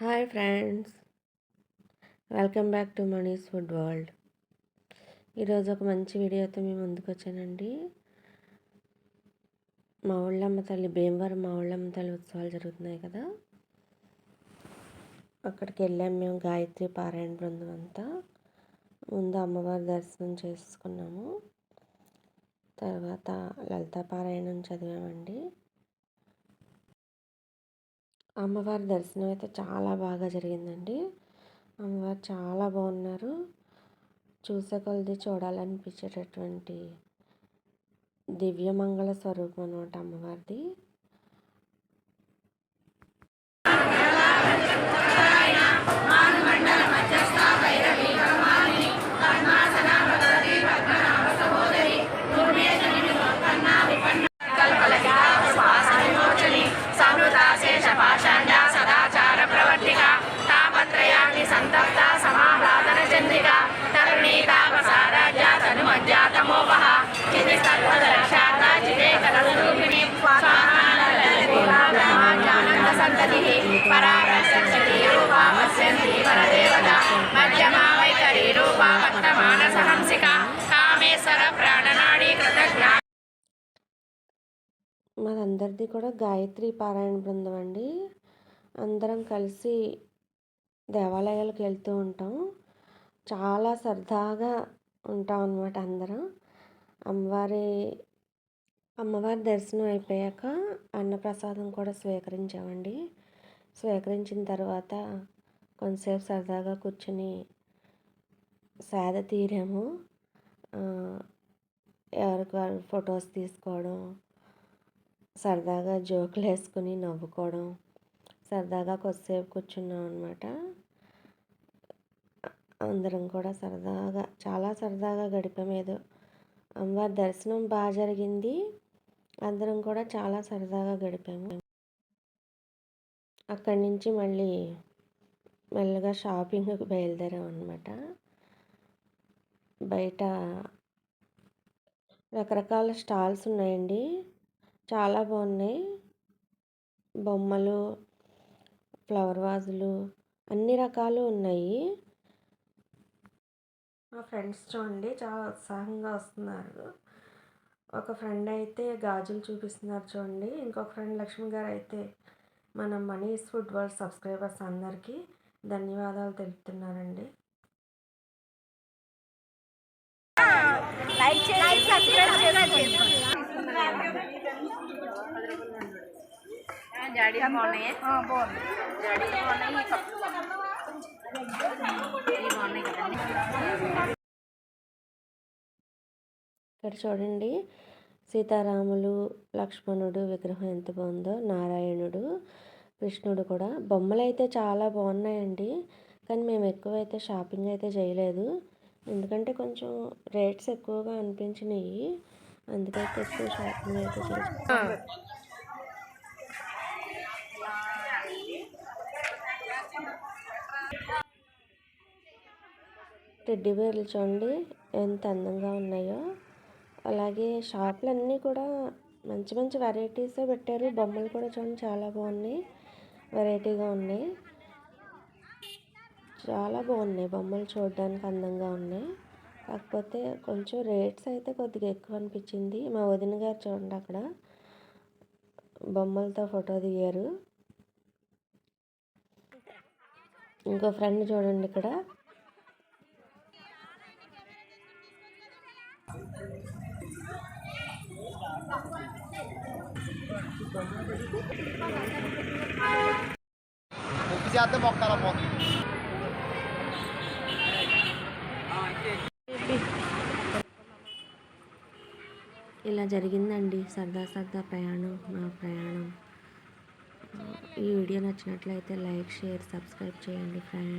Hi friends welcome back to Mani's food world ఈరోజు ఒక మంచి వీడియోతో మేము ముందుకు వచ్చానండి. మా ఊళ్ళమ్మ తల్లి భీమవరం మా ఊళ్ళమ్మ తల్లి ఉత్సవాలు జరుగుతున్నాయి కదా. అక్కడికి వెళ్ళాము మేము గాయత్రి పారాయణ బృందం అంతా. ముందు అమ్మవారి దర్శనం చేసుకున్నాము. తర్వాత లలితా పారాయణం చదివామండి. అమ్మవారి దర్శనం అయితే చాలా బాగా జరిగిందండి. అమ్మవారు చాలా బాగున్నారు. చూసే కొలది చూడాలనిపించేటటువంటి దివ్యమంగళ స్వరూపం అనమాట అమ్మవారిది. మాదందరిది కూడా గాయత్రి పారాయణ బృందం అండి. అందరం కలిసి దేవాలయాలకు వెళ్తూ ఉంటాం. చాలా సరదాగా ఉంటాం అన్నమాట అందరం. అమ్మవారి అమ్మవారి దర్శనం అయిపోయాక అన్నప్రసాదం కూడా స్వీకరించామండి. స్వీకరించిన తర్వాత కొంతసేపు సరదాగా కూర్చుని సేద తీరాము ఎవరికి వాళ్ళు ఫొటోస్ తీసుకోవడం సరదాగా జోకులు వేసుకుని నవ్వుకోవడం సరదాగా కొద్దిసేపు కూర్చున్నాం అనమాట అందరం కూడా సరదాగా చాలా సరదాగా గడిపామేదో అమ్మవారి దర్శనం బాగా జరిగింది. అందరం కూడా చాలా సరదాగా గడిపాము. అక్కడి నుంచి మళ్ళీ మెల్లగా షాపింగ్కి బయలుదేరాం అనమాట బయట రకరకాల స్టాల్స్ ఉన్నాయండి. చాలా బాగున్నాయి. బొమ్మలు ఫ్లవర్ వాజులు అన్ని రకాలు ఉన్నాయి. మా ఫ్రెండ్స్ చూడండి చాలా ఉత్సాహంగా వస్తున్నారు. ఒక ఫ్రెండ్ అయితే గాజులు చూపిస్తున్నారు చూడండి. ఇంకొక ఫ్రెండ్ లక్ష్మి గారు అయితే మన మనీస్ ఫుడ్ వరల్డ్ సబ్స్క్రైబర్స్ అందరికీ ధన్యవాదాలు తెలుపుతున్నారండి. బాగున్నాయి ఇక్కడ చూడండి. సీతారాములు లక్ష్మణుడు విగ్రహం ఎంత బాగుందో నారాయణుడు కృష్ణుడు కూడా. బొమ్మలు అయితే చాలా బాగున్నాయండి. కానీ మేము ఎక్కువైతే షాపింగ్ అయితే చేయలేదు. ఎందుకంటే కొంచెం రేట్స్ ఎక్కువగా అనిపించినాయి. అందుకే ఎక్కువ షాపింగ్ అయితే చేస్తాం టెడ్డీ బేర్లు చూడండి ఎంత అందంగా ఉన్నాయో. అలాగే షాపులు అన్నీ కూడా మంచి మంచి వెరైటీసే పెట్టారు. బొమ్మలు కూడా చూడండి చాలా బాగున్నాయి. వెరైటీగా ఉన్నాయి. చాలా బాగున్నాయి. బొమ్మలు చూడడానికి అందంగా ఉన్నాయి. కాకపోతే కొంచెం రేట్స్ అయితే కొద్దిగా ఎక్కువ అనిపించింది. మా వదిన గారు చూడండి అక్కడ. బొమ్మలతో ఫోటో దిగారు. ఇంకో ఫ్రెండ్ చూడండి ఇక్కడ. చేస్తే మొక్కల ఇలా జరిగిందండి. సరదా సరదా ప్రయాణం నా ప్రయాణం. ఈ వీడియో నచ్చినట్లయితే లైక్ షేర్ సబ్స్క్రైబ్ చేయండి ఫ్రెండ్స్.